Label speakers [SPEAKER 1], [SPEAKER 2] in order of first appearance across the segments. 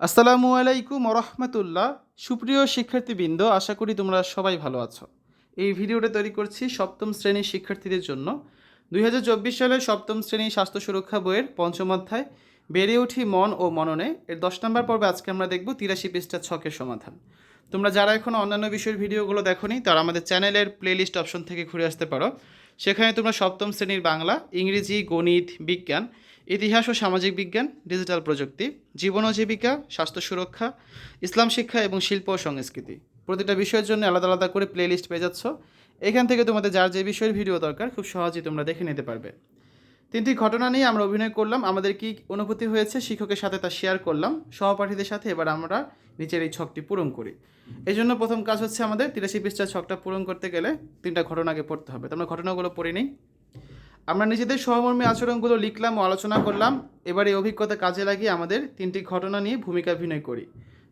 [SPEAKER 1] আসসালামু আলাইকুম রহমতুল্লাহ সুপ্রিয় শিক্ষার্থীবৃন্দ, আশা করি তোমরা সবাই ভালো আছো। এই ভিডিওটা তৈরি করছি সপ্তম শ্রেণির শিক্ষার্থীদের জন্য। দুই হাজার চব্বিশ সালের সপ্তম শ্রেণি স্বাস্থ্য সুরক্ষা বইয়ের পঞ্চম অধ্যায়, বেড়ে উঠি মন ও মননে। এর দশ নম্বর পর্বে আজকে আমরা দেখব তিরাশি পৃষ্ঠা ছকের সমাধান। তোমরা যারা এখন অন্যান্য বিষয়ের ভিডিওগুলো দেখোনি, তারা আমাদের চ্যানেলের প্লেলিস্ট অপশন থেকে ঘুরে আসতে পারো। সেখানে তোমরা সপ্তম শ্রেণির বাংলা, ইংরেজি, গণিত, বিজ্ঞান ইতিহাস ও সামাজিক বিজ্ঞান, ডিজিটাল প্রযুক্তি, জীবন ও জীবিকা, স্বাস্থ্য সুরক্ষা, ইসলাম শিক্ষা এবং শিল্প ও সংস্কৃতি। প্রতিটা বিষয়ের জন্য আলাদা আলাদা করে প্লেলিস্ট পেয়ে যাচ্ছ। এখান থেকে তোমাদের যার যে বিষয়ের ভিডিও দরকার, খুব সহজেই তোমরা দেখে নিতে পারবে। তিনটি ঘটনা নিয়ে আমরা অভিনয় করলাম। আমাদের কি অনুভূতি হয়েছে শিক্ষকের সাথে তা শেয়ার করলাম। সহপাঠীদের সাথে এবার আমরা নিচের এই ছকটি পূরণ করি। এই জন্য প্রথম কাজ হচ্ছে আমাদের তিরাশি পৃষ্ঠার ছকটা পূরণ করতে গেলে তিনটা ঘটনাকে পড়তে হবে। তোমরা ঘটনাগুলো পড়ে নিই। আমরা নিজেদের সহমর্মী আচরণগুলো লিখলাম ও আলোচনা করলাম। এবার এই অভিজ্ঞতা কাজে লাগিয়ে আমাদের তিনটি ঘটনা নিয়ে ভূমিকা অভিনয় করি।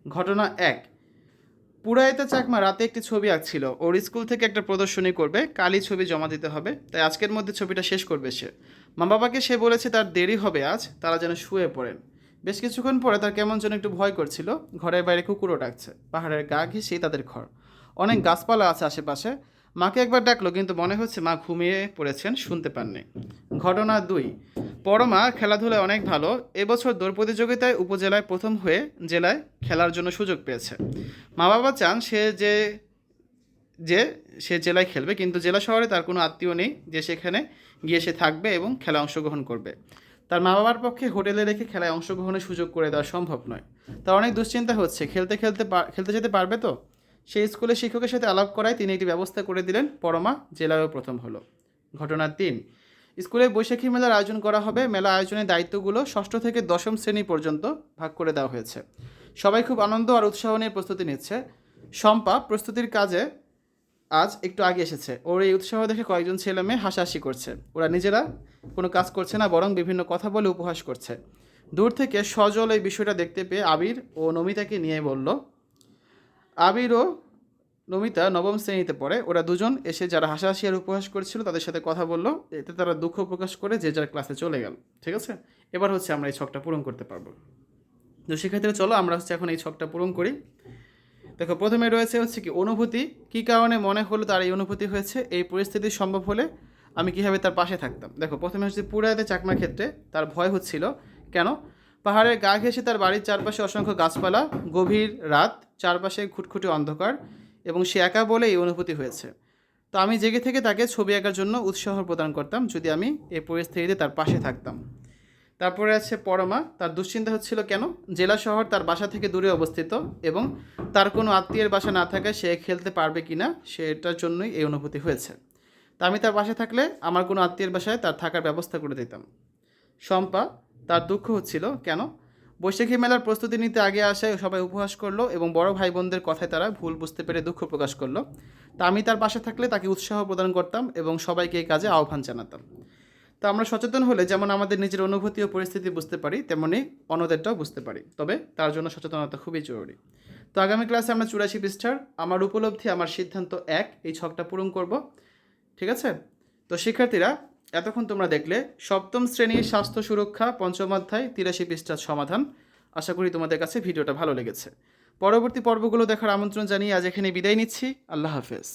[SPEAKER 1] ঘটনা এক, পুরাইতা চাকমা রাতে একটি ছবি আঁকছিল। ওর স্কুল থেকে একটা প্রদর্শনী করবে, কালই ছবি জমা দিতে হবে। তাই আজকের মধ্যে ছবিটা শেষ করবে সে। মা বাবাকে সে বলেছে, তার দেরি হবে আজ, তারা যেন শুয়ে পড়েন। বেশ কিছুক্ষণ পরে তার কেমন যেন একটু ভয় করছিল। ঘরের বাইরে কুকুরও ডাকছে। পাহাড়ের গা ঘেঁষেই তাদের ঘর। অনেক গাছপালা আছে আশেপাশে। মাকে একবার ডাকলো, কিন্তু মনে হচ্ছে মা ঘুমিয়ে পড়েছেন, শুনতে পাননি। ঘটনা দুই। পরমা খেলাধুলায় অনেক ভালো। এবছর দৌড় প্রতিযোগিতায় উপজেলায় প্রথম হয়ে জেলায় খেলার জন্য সুযোগ পেয়েছে। মা বাবা চান সে যে যে সে জেলায় খেলবে, কিন্তু জেলা শহরে তার কোনো আত্মীয় নেই যে সেখানে গিয়ে সে থাকবে এবং খেলায় অংশগ্রহণ করবে। তার মা বাবার পক্ষে হোটেলে রেখে খেলায় অংশগ্রহণের সুযোগ করে দেওয়া সম্ভব নয়। তার অনেক দুশ্চিন্তা হচ্ছে। খেলতে খেলতে খেলতে যেতে পারবে তো? সেই স্কুলের শিক্ষকের সাথে আলাপ করায় তিনি একটি ব্যবস্থা করে দিলেন। পরমা জেলায়ও প্রথম হলো। ঘটনা তিন স্কুলে বৈশাখী মেলার আয়োজন করা হবে। মেলা আয়োজনের দায়িত্বগুলো ষষ্ঠ থেকে দশম শ্রেণি পর্যন্ত ভাগ করে দেওয়া হয়েছে। সবাই খুব আনন্দ আর উৎসাহ নিয়ে প্রস্তুতি নিচ্ছে। শম্পা প্রস্তুতির কাজে আজ একটু আগে এসেছে। ওর এই উৎসাহ দেখে কয়েকজন ছেলে মেয়ে হাসাহাসি করছে। ওরা নিজেরা কোনো কাজ করছে না, বরং বিভিন্ন কথা বলে উপহাস করছে। দূর থেকে সজল এই বিষয়টা দেখতে পেয়ে আবির ও নমিতাকে নিয়ে বলল আবির ও নমিতা নবম শ্রেণীতে পড়ে। ওরা দুজন এসে যারা হাসাহাসি আর উপহাস করছিল, তাদের সাথে কথা বলল। এতে তারা দুঃখ প্রকাশ করে যে যার ক্লাসে চলে গেল। ঠিক আছে? এবার হচ্ছে আমরা এই ছকটা পূরণ করতে পারব। তো সেক্ষেত্রে চলো আমরা হচ্ছে এখন এই ছকটা পূরণ করি। দেখো, প্রথমে রয়েছে হচ্ছে কি, অনুভূতি। কী কারণে মনে হলো তার এই অনুভূতি হয়েছে? এই পরিস্থিতি সম্ভব হলে আমি কীভাবে তার পাশে থাকতাম? দেখো, প্রথমে হচ্ছে পুরাতে চাকমার ক্ষেত্রে তার ভয় হচ্ছিল। কেন? পাহাড়ের গা ঘেঁষে তার বাড়ির চারপাশে অসংখ্য গাছপালা, গভীর রাত, চারপাশে খুটখুটে অন্ধকার এবং সে একা বলে এই অনুভূতি হয়েছে। তো আমি জেগে থেকে তাকে ছবি আঁকার জন্য উৎসাহ প্রদান করতাম যদি আমি এই পরিস্থিতিতে তার পাশে থাকতাম। তারপরে আছে পরমা, তার দুশ্চিন্তা হচ্ছিল কেন? জেলা শহর তার বাসা থেকে দূরে অবস্থিত এবং তার কোনো আত্মীয়ের বাসা না থাকায় সে খেলতে পারবে কি না সেটার জন্যই এই অনুভূতি হয়েছে। তা আমি তার বাসায় থাকলে আমার কোনো আত্মীয়ের বাসায় তার থাকার ব্যবস্থা করে দিতাম। শম্পা তার দুঃখ হচ্ছিল। কেন? বৈশাখী মেলার প্রস্তুতি নিতে আগে আসায় সবাই উপহাস করল এবং বড় ভাই বোনদের কথায় তারা ভুল বুঝতে পেরে দুঃখ প্রকাশ করল। তা আমি তার পাশে থাকলে তাকে উৎসাহ প্রদান করতাম এবং সবাইকে এই কাজে আহ্বান জানাতাম। তা আমরা সচেতন হলে যেমন আমাদের নিজের অনুভূতি ও পরিস্থিতি বুঝতে পারি, তেমনি অন্যদেরটাও বুঝতে পারি। তবে তার জন্য সচেতনতা খুবই জরুরি। তো আগামী ক্লাসে আমরা চুরাশি পৃষ্ঠার আমার উপলব্ধি, আমার সিদ্ধান্ত এক, এই ছকটা পূরণ করব। ঠিক আছে? তো শিক্ষার্থীরা এতক্ষণ তোমরা দেখলে সপ্তম শ্রেণির স্বাস্থ্য সুরক্ষা, পঞ্চম অধ্যায়, তিরাশি পৃষ্ঠার সমাধান। আশা করি তোমাদের কাছে ভিডিওটা ভালো লেগেছে। পরবর্তী পর্বগুলো দেখার আমন্ত্রণ জানিয়ে আজ এখানে বিদায় নিচ্ছি। আল্লাহ হাফেজ।